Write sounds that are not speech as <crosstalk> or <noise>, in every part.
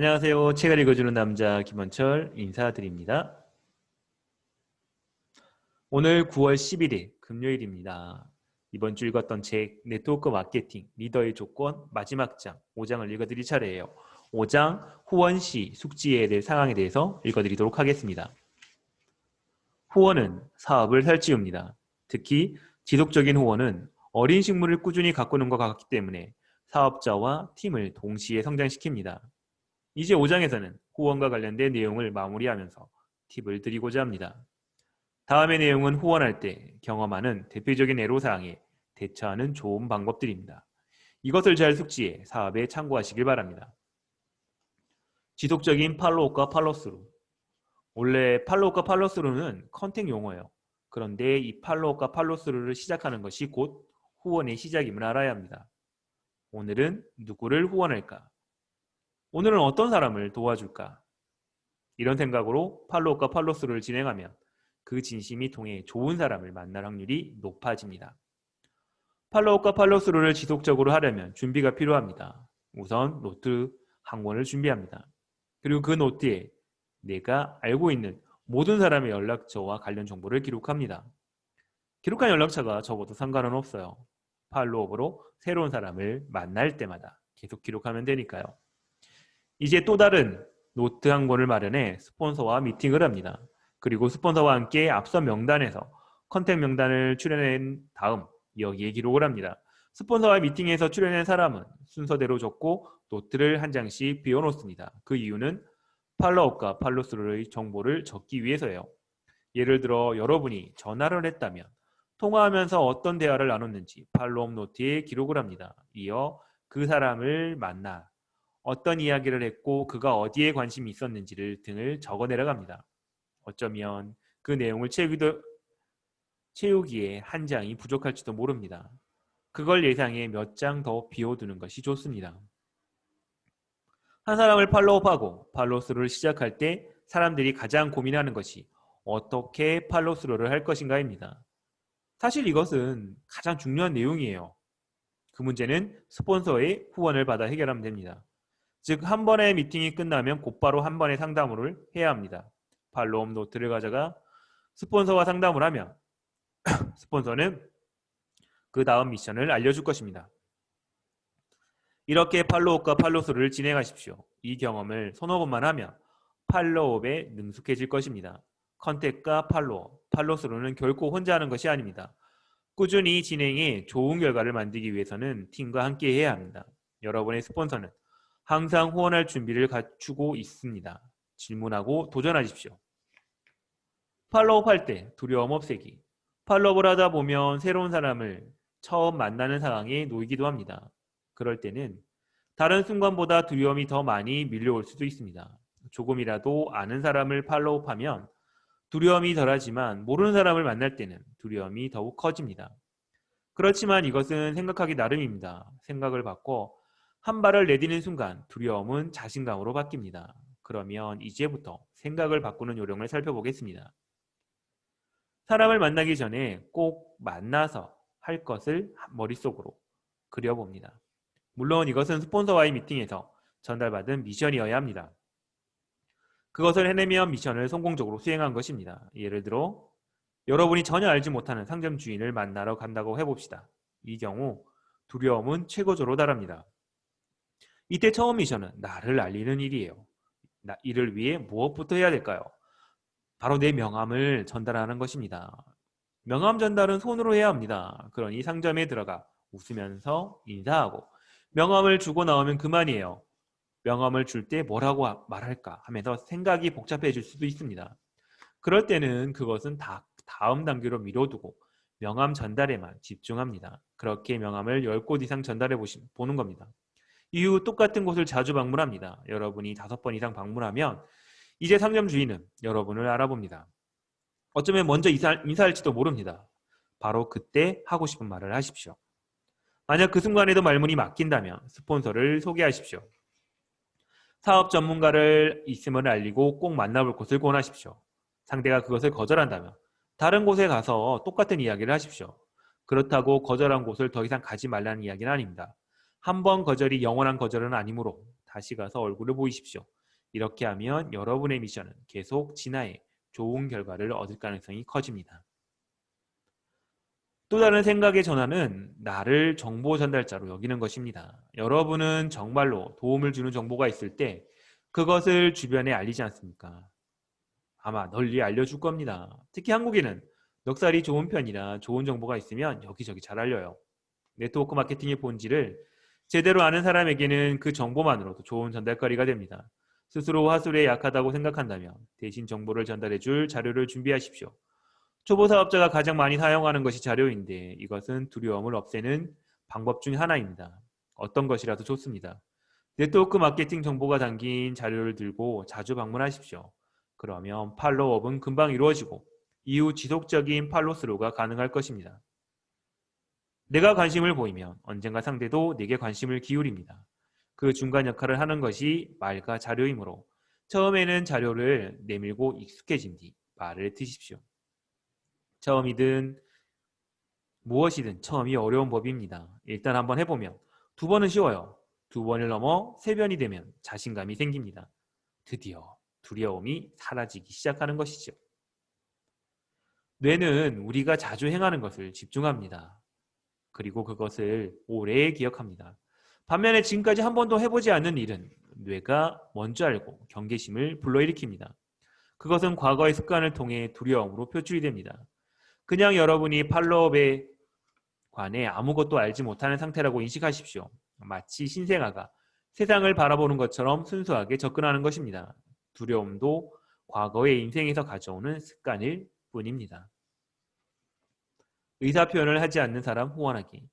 안녕하세요. 책을 읽어주는 남자 김원철 인사드립니다. 오늘 9월 11일 금요일입니다. 이번 주 읽었던 책 네트워크 마케팅 리더의 조건 마지막 장 5장을 읽어드릴 차례예요. 5장 후원시 숙지에 대해 상황에 대해서 읽어드리도록 하겠습니다. 후원은 사업을 살찌웁니다. 특히 지속적인 후원은 어린 식물을 꾸준히 가꾸는 것 같기 때문에 사업자와 팀을 동시에 성장시킵니다. 이제 5장에서는 후원과 관련된 내용을 마무리하면서 팁을 드리고자 합니다. 다음의 내용은 후원할 때 경험하는 대표적인 애로사항에 대처하는 좋은 방법들입니다. 이것을 잘 숙지해 사업에 참고하시길 바랍니다. 지속적인 팔로우과 팔로스루 원래 팔로우과 팔로스루는 컨택 용어예요. 그런데 이 팔로우과 팔로스루를 시작하는 것이 곧 후원의 시작임을 알아야 합니다. 오늘은 누구를 후원할까? 오늘은 어떤 사람을 도와줄까? 이런 생각으로 팔로우과 팔로스루를 진행하면 그 진심이 통해 좋은 사람을 만날 확률이 높아집니다. 팔로우과 팔로스루를 지속적으로 하려면 준비가 필요합니다. 우선 노트 한 권을 준비합니다. 그리고 그 노트에 내가 알고 있는 모든 사람의 연락처와 관련 정보를 기록합니다. 기록한 연락처가 적어도 상관은 없어요. 팔로업으로 새로운 사람을 만날 때마다 계속 기록하면 되니까요. 이제 또 다른 노트 한 권을 마련해 스폰서와 미팅을 합니다. 그리고 스폰서와 함께 앞선 명단에서 컨택 명단을 출연한 다음 여기에 기록을 합니다. 스폰서와 미팅에서 출연한 사람은 순서대로 적고 노트를 한 장씩 비워놓습니다. 그 이유는 팔로업과 팔로스루의 정보를 적기 위해서예요. 예를 들어 여러분이 전화를 했다면 통화하면서 어떤 대화를 나눴는지 팔로업 노트에 기록을 합니다. 이어 그 사람을 만나 어떤 이야기를 했고 그가 어디에 관심이 있었는지를 등을 적어 내려갑니다. 어쩌면 그 내용을 채우기도, 채우기에 한 장이 부족할지도 모릅니다. 그걸 예상해 몇 장 더 비워두는 것이 좋습니다. 한 사람을 팔로우하고 팔로스루를 시작할 때 사람들이 가장 고민하는 것이 어떻게 팔로스루를 할 것인가입니다. 사실 이것은 가장 중요한 내용이에요. 그 문제는 스폰서의 후원을 받아 해결하면 됩니다. 즉, 한 번의 미팅이 끝나면 곧바로 한 번의 상담을 해야 합니다. 팔로업 노트를 가져가 스폰서와 상담을 하면 <clears throat> 스폰서는 그 다음 미션을 알려줄 것입니다. 이렇게 팔로업과 팔로스를 진행하십시오. 이 경험을 서너 번만 하면 팔로업에 능숙해질 것입니다. 컨택과 팔로업, 팔로스로는 결코 혼자 하는 것이 아닙니다. 꾸준히 진행해 좋은 결과를 만들기 위해서는 팀과 함께 해야 합니다. 여러분의 스폰서는 항상 후원할 준비를 갖추고 있습니다. 질문하고 도전하십시오. 팔로업 할 때 두려움 없애기. 팔로업을 하다 보면 새로운 사람을 처음 만나는 상황에 놓이기도 합니다. 그럴 때는 다른 순간보다 두려움이 더 많이 밀려올 수도 있습니다. 조금이라도 아는 사람을 팔로우하면 두려움이 덜하지만 모르는 사람을 만날 때는 두려움이 더욱 커집니다. 그렇지만 이것은 생각하기 나름입니다. 생각을 바꿔 한 발을 내디는 순간 두려움은 자신감으로 바뀝니다. 그러면 이제부터 생각을 바꾸는 요령을 살펴보겠습니다. 사람을 만나기 전에 꼭 만나서 할 것을 머릿속으로 그려봅니다. 물론 이것은 스폰서와의 미팅에서 전달받은 미션이어야 합니다. 그것을 해내면 미션을 성공적으로 수행한 것입니다. 예를 들어 여러분이 전혀 알지 못하는 상점 주인을 만나러 간다고 해봅시다. 이 경우 두려움은 최고조로 달합니다. 이때 처음 미션은 나를 알리는 일이에요. 나, 이를 위해 무엇부터 해야 될까요? 바로 내 명함을 전달하는 것입니다. 명함 전달은 손으로 해야 합니다. 그러니 상점에 들어가 웃으면서 인사하고 명함을 주고 나오면 그만이에요. 명함을 줄 때 뭐라고 말할까 하면서 생각이 복잡해질 수도 있습니다. 그럴 때는 그것은 다 다음 단계로 미뤄두고 명함 전달에만 집중합니다. 그렇게 명함을 10곳 이상 전달해 보는 겁니다. 이후 똑같은 곳을 자주 방문합니다. 여러분이 다섯 번 이상 방문하면 이제 상점 주인은 여러분을 알아봅니다. 어쩌면 먼저 인사, 인사할지도 모릅니다. 바로 그때 하고 싶은 말을 하십시오. 만약 그 순간에도 말문이 막힌다면 스폰서를 소개하십시오. 사업 전문가를 있음을 알리고 꼭 만나볼 곳을 권하십시오. 상대가 그것을 거절한다면 다른 곳에 가서 똑같은 이야기를 하십시오. 그렇다고 거절한 곳을 더 이상 가지 말라는 이야기는 아닙니다. 한 번 거절이 영원한 거절은 아니므로 다시 가서 얼굴을 보이십시오. 이렇게 하면 여러분의 미션은 계속 진화해 좋은 결과를 얻을 가능성이 커집니다. 또 다른 생각의 전환은 나를 정보 전달자로 여기는 것입니다. 여러분은 정말로 도움을 주는 정보가 있을 때 그것을 주변에 알리지 않습니까? 아마 널리 알려줄 겁니다. 특히 한국에는 넉살이 좋은 편이라 좋은 정보가 있으면 여기저기 잘 알려요. 네트워크 마케팅의 본질을 제대로 아는 사람에게는 그 정보만으로도 좋은 전달거리가 됩니다. 스스로 화술에 약하다고 생각한다면 대신 정보를 전달해 줄 자료를 준비하십시오. 초보 사업자가 가장 많이 사용하는 것이 자료인데 이것은 두려움을 없애는 방법 중 하나입니다. 어떤 것이라도 좋습니다. 네트워크 마케팅 정보가 담긴 자료를 들고 자주 방문하십시오. 그러면 팔로업은 금방 이루어지고 이후 지속적인 팔로스로가 가능할 것입니다. 내가 관심을 보이면 언젠가 상대도 내게 관심을 기울입니다. 그 중간 역할을 하는 것이 말과 자료이므로 처음에는 자료를 내밀고 익숙해진 뒤 말을 트십시오. 처음이든 무엇이든 처음이 어려운 법입니다. 일단 한번 해보면 두 번은 쉬워요. 두 번을 넘어 세 번이 되면 자신감이 생깁니다. 드디어 두려움이 사라지기 시작하는 것이죠. 뇌는 우리가 자주 행하는 것을 집중합니다. 그리고 그것을 오래 기억합니다. 반면에 지금까지 한 번도 해보지 않은 일은 뇌가 먼저 알고 경계심을 불러일으킵니다. 그것은 과거의 습관을 통해 두려움으로 표출이 됩니다. 그냥 여러분이 팔로업에 관해 아무것도 알지 못하는 상태라고 인식하십시오. 마치 신생아가 세상을 바라보는 것처럼 순수하게 접근하는 것입니다. 두려움도 과거의 인생에서 가져오는 습관일 뿐입니다. 의사표현을 하지 않는 사람 후원하기.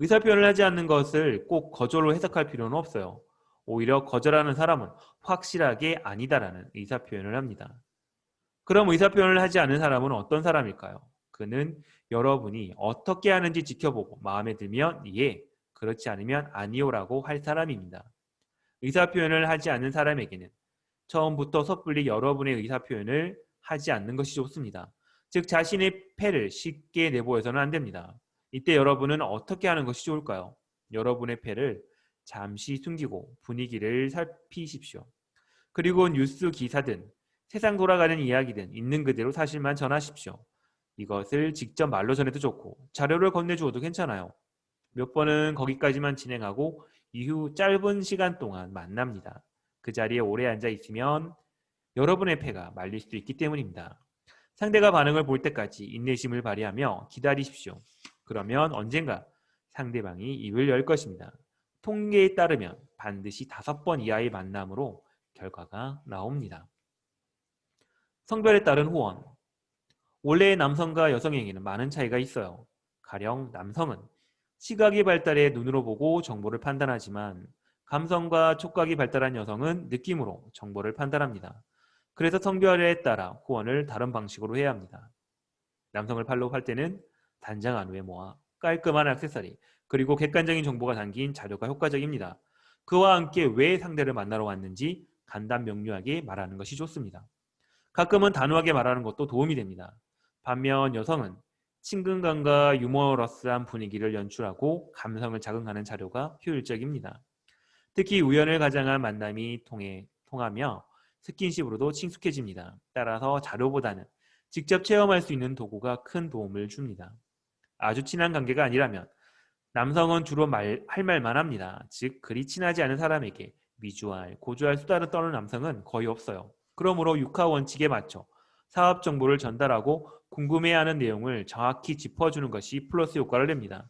의사표현을 하지 않는 것을 꼭 거절로 해석할 필요는 없어요. 오히려 거절하는 사람은 확실하게 아니다라는 의사표현을 합니다. 그럼 의사표현을 하지 않은 사람은 어떤 사람일까요? 그는 여러분이 어떻게 하는지 지켜보고 마음에 들면 예, 그렇지 않으면 아니오라고 할 사람입니다. 의사표현을 하지 않는 사람에게는 처음부터 섣불리 여러분의 의사표현을 하지 않는 것이 좋습니다. 즉 자신의 패를 쉽게 내보여서는 안 됩니다. 이때 여러분은 어떻게 하는 것이 좋을까요? 여러분의 패를 잠시 숨기고 분위기를 살피십시오. 그리고 뉴스 기사든 세상 돌아가는 이야기든 있는 그대로 사실만 전하십시오. 이것을 직접 말로 전해도 좋고 자료를 건네주어도 괜찮아요. 몇 번은 거기까지만 진행하고 이후 짧은 시간 동안 만납니다. 그 자리에 오래 앉아 있으면 여러분의 패가 말릴 수도 있기 때문입니다. 상대가 반응을 볼 때까지 인내심을 발휘하며 기다리십시오. 그러면 언젠가 상대방이 입을 열 것입니다. 통계에 따르면 반드시 다섯 번 이하의 만남으로 결과가 나옵니다. 성별에 따른 후원. 원래의 남성과 여성에게는 많은 차이가 있어요. 가령 남성은 시각이 발달해 눈으로 보고 정보를 판단하지만 감성과 촉각이 발달한 여성은 느낌으로 정보를 판단합니다. 그래서 성별에 따라 후원을 다른 방식으로 해야 합니다. 남성을 팔로우할 때는 단장한 외모와 깔끔한 액세서리 그리고 객관적인 정보가 담긴 자료가 효과적입니다. 그와 함께 왜 상대를 만나러 왔는지 간단 명료하게 말하는 것이 좋습니다. 가끔은 단호하게 말하는 것도 도움이 됩니다. 반면 여성은 친근감과 유머러스한 분위기를 연출하고 감성을 자극하는 자료가 효율적입니다. 특히 우연을 가장한 만남이 통해 통하며 스킨십으로도 친숙해집니다. 따라서 자료보다는 직접 체험할 수 있는 도구가 큰 도움을 줍니다. 아주 친한 관계가 아니라면 남성은 주로 말, 할 말만 합니다. 즉 그리 친하지 않은 사람에게 미주알, 고주할 수다를 떠는 남성은 거의 없어요. 그러므로 육하 원칙에 맞춰 사업 정보를 전달하고 궁금해하는 내용을 정확히 짚어주는 것이 플러스 효과를 냅니다.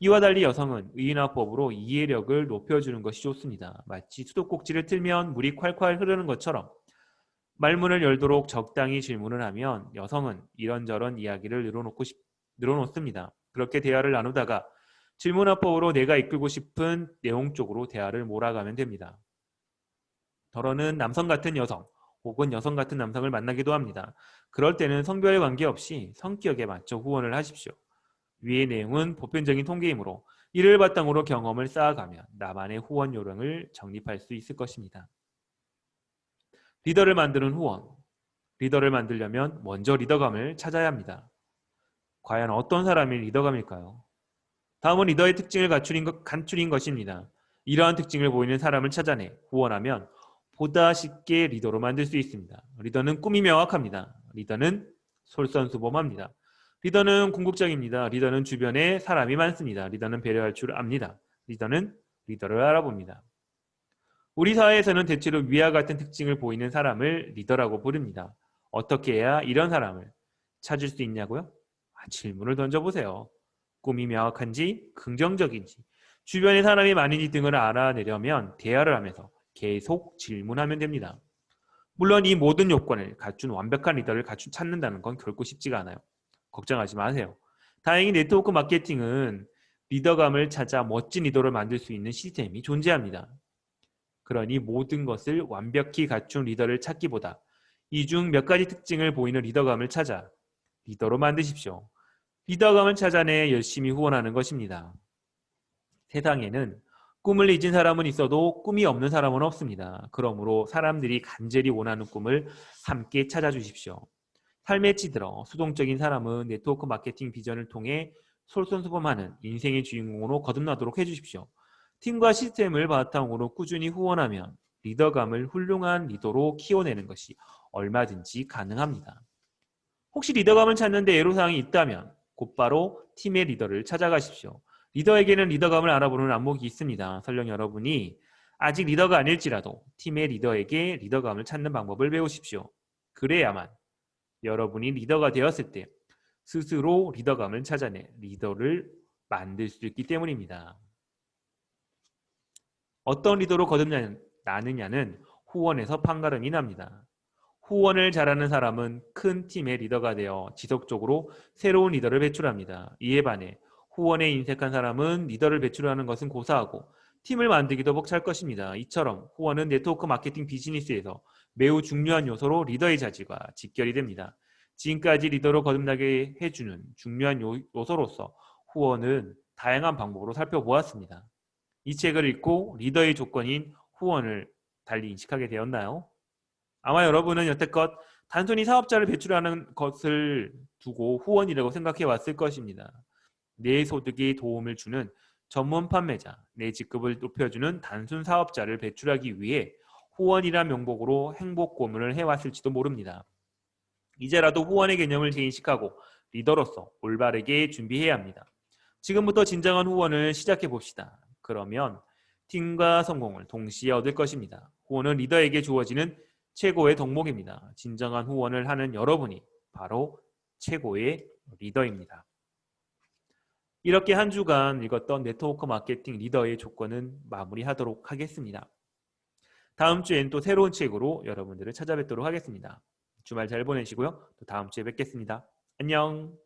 이와 달리 여성은 의인화법으로 이해력을 높여주는 것이 좋습니다. 마치 수도꼭지를 틀면 물이 콸콸 흐르는 것처럼 말문을 열도록 적당히 질문을 하면 여성은 이런저런 이야기를 늘어놓고 싶, 늘어놓습니다. 그렇게 대화를 나누다가 질문화법으로 내가 이끌고 싶은 내용 쪽으로 대화를 몰아가면 됩니다. 더러는 남성 같은 여성, 혹은 여성 같은 남성을 만나기도 합니다. 그럴 때는 성별에 관계없이 성격에 맞춰 후원을 하십시오. 위의 내용은 보편적인 통계이므로 이를 바탕으로 경험을 쌓아가면 나만의 후원 요령을 정립할 수 있을 것입니다. 리더를 만드는 후원 리더를 만들려면 먼저 리더감을 찾아야 합니다. 과연 어떤 사람이 리더감일까요? 다음은 리더의 특징을 갖추린, 것, 갖추린 것입니다. 이러한 특징을 보이는 사람을 찾아내 후원하면 보다 쉽게 리더로 만들 수 있습니다. 리더는 꿈이 명확합니다. 리더는 솔선수범합니다. 리더는 궁극적입니다. 리더는 주변에 사람이 많습니다. 리더는 배려할 줄 압니다. 리더는 리더를 알아봅니다. 우리 사회에서는 대체로 위와 같은 특징을 보이는 사람을 리더라고 부릅니다. 어떻게 해야 이런 사람을 찾을 수 있냐고요? 아, 질문을 던져보세요. 꿈이 명확한지 긍정적인지 주변에 사람이 많은지 등을 알아내려면 대화를 하면서 계속 질문하면 됩니다. 물론 이 모든 요건을 갖춘 완벽한 리더를 갖춘 찾는다는 건 결코 쉽지가 않아요. 걱정하지 마세요. 다행히 네트워크 마케팅은 리더감을 찾아 멋진 리더를 만들 수 있는 시스템이 존재합니다. 그러니 모든 것을 완벽히 갖춘 리더를 찾기보다 이 중 몇 가지 특징을 보이는 리더감을 찾아 리더로 만드십시오. 리더감을 찾아내 열심히 후원하는 것입니다. 세상에는 꿈을 잊은 사람은 있어도 꿈이 없는 사람은 없습니다. 그러므로 사람들이 간절히 원하는 꿈을 함께 찾아주십시오. 삶에 찌들어 수동적인 사람은 네트워크 마케팅 비전을 통해 솔선수범하는 인생의 주인공으로 거듭나도록 해주십시오. 팀과 시스템을 바탕으로 꾸준히 후원하면 리더감을 훌륭한 리더로 키워내는 것이 얼마든지 가능합니다. 혹시 리더감을 찾는데 애로사항이 있다면 곧바로 팀의 리더를 찾아가십시오. 리더에게는 리더감을 알아보는 안목이 있습니다. 설령 여러분이 아직 리더가 아닐지라도 팀의 리더에게 리더감을 찾는 방법을 배우십시오. 그래야만 여러분이 리더가 되었을 때 스스로 리더감을 찾아내 리더를 만들 수 있기 때문입니다. 어떤 리더로 거듭나느냐는 후원에서 판가름이 납니다. 후원을 잘하는 사람은 큰 팀의 리더가 되어 지속적으로 새로운 리더를 배출합니다. 이에 반해 후원에 인색한 사람은 리더를 배출하는 것은 고사하고 팀을 만들기도 벅찰 것입니다. 이처럼 후원은 네트워크 마케팅 비즈니스에서 매우 중요한 요소로 리더의 자질과 직결이 됩니다. 지금까지 리더로 거듭나게 해주는 중요한 요소로서 후원은 다양한 방법으로 살펴보았습니다. 이 책을 읽고 리더의 조건인 후원을 달리 인식하게 되었나요? 아마 여러분은 여태껏 단순히 사업자를 배출하는 것을 두고 후원이라고 생각해 왔을 것입니다. 내 소득에 도움을 주는 전문 판매자, 내 직급을 높여주는 단순 사업자를 배출하기 위해 후원이란 명목으로 행복 고문을 해왔을지도 모릅니다. 이제라도 후원의 개념을 재인식하고 리더로서 올바르게 준비해야 합니다. 지금부터 진정한 후원을 시작해 봅시다. 그러면 팀과 성공을 동시에 얻을 것입니다. 후원은 리더에게 주어지는 최고의 덕목입니다. 진정한 후원을 하는 여러분이 바로 최고의 리더입니다. 이렇게 한 주간 읽었던 네트워크 마케팅 리더의 조건은 마무리하도록 하겠습니다. 다음 주엔 또 새로운 책으로 여러분들을 찾아뵙도록 하겠습니다. 주말 잘 보내시고요. 또 다음 주에 뵙겠습니다. 안녕.